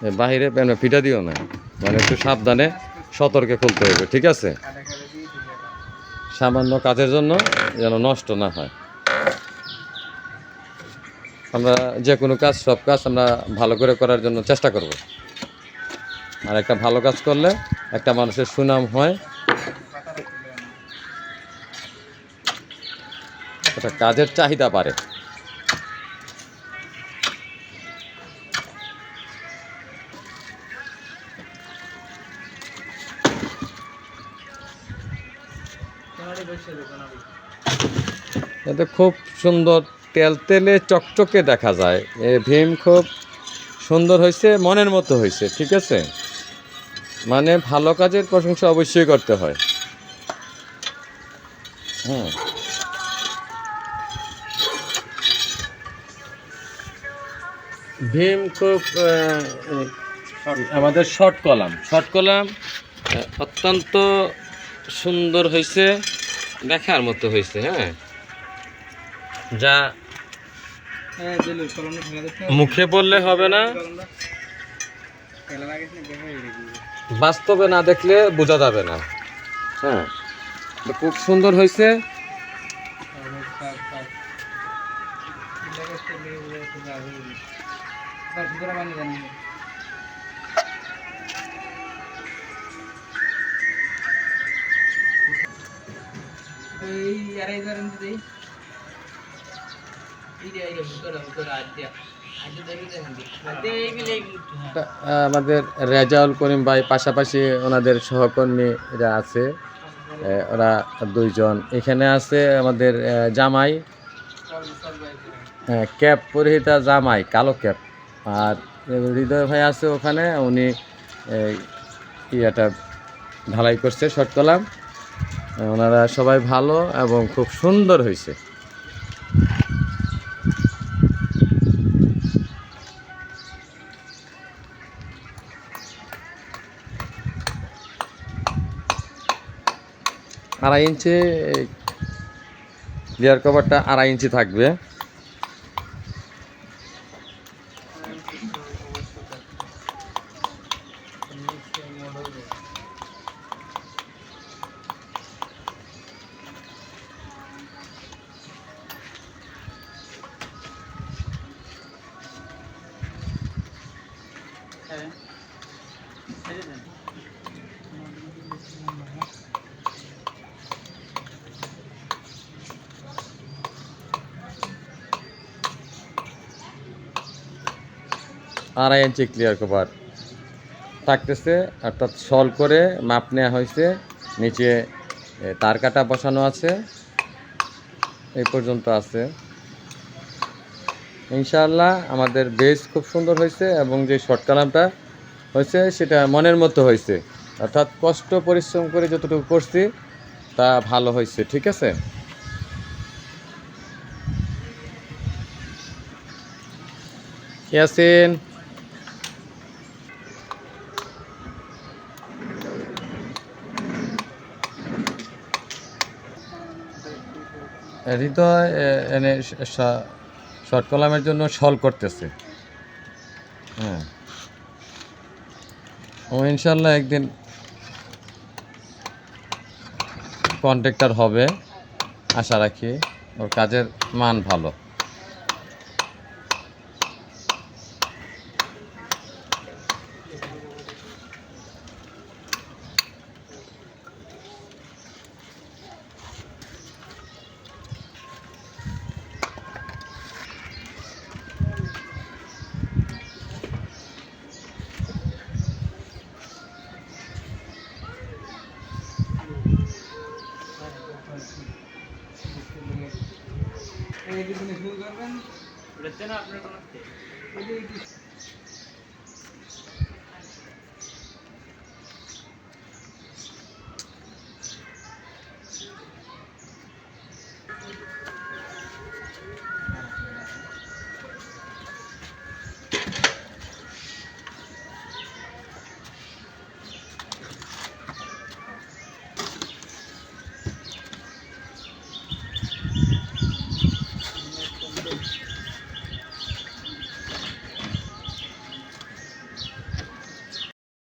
বাহিরে ফিটা দিও না। মানে একটু সাবধানে সতর্কে খুলতে হবে, ঠিক আছে? সামান্য কাজের জন্য যেন নষ্ট না হয়। আমরা যে কোনো কাজ, সব কাজ আমরা ভালো করে করার জন্য চেষ্টা করব। আর একটা ভালো কাজ করলে একটা মানুষের সুনাম হয়। একটা কাজের চাহিদা বাড়ে। এতে খুব সুন্দর তেল তেলে চকচকে দেখা যায়। এ ভীম খুব সুন্দর হয়েছে, মনের মতো হয়েছে, ঠিক আছে? মানে ভালো কাজের প্রশংসা অবশ্যই করতে হয়। হুম। ভীম খুব আমাদের শর্ট কলাম। শর্ট কলাম অত্যন্ত সুন্দর হয়েছে। দেখার মতো হয়েছে হ্যাঁ যা মুখে বললে হবে না বাস্তবে না দেখলে বোঝা যাবে না হ্যাঁ খুব সুন্দর হয়েছে আমাদের রেজাউল করিম ভাই পাশাপাশি ওনাদের সহকর্মীরা আছে। ওরা দুইজন। এখানে আছে আমাদের জামাই। হ্যাঁ, ক্যাপ পরিহিতা জামাই কালো ক্যাপ। আর হৃদয় ভাই আছে ওখানে। উনি ইয়েটা ঢালাই করছে শর্ট কলাম। ওনারা সবাই ভালো এবং খুব সুন্দর হয়েছে। আড়াই ইঞ্চি লেয়ার কভারটা আড়াই ইঞ্চি থাকবে। আড়াই ইঞ্চি ক্লিয়ার কভার থাকতেছে, অর্থাৎ সল করে মাপ নেওয়া হয়েছে, নিচে তার কাটা বসানো আছে, এই পর্যন্ত আছে। ইনশাআল্লাহ আমাদের বেস খুব সুন্দর হয়েছে এবং যে শর্ট কালামটা হয়েছে সেটা মনের মতো হয়েছে। অর্থাৎ কষ্ট পরিশ্রম করে যতটুকু করছি, তা ভালো হয়েছে, ঠিক আছে? ইয়াসিন হৃদয় এনে শর্ট কলামের জন্য সল করতেছে। হ্যাঁ। ও ইনশাল্লাহ একদিন কন্ট্রাক্টর হবে, আশা রাখি। ওর কাজের মান ভালো। এই যে আপনি করতে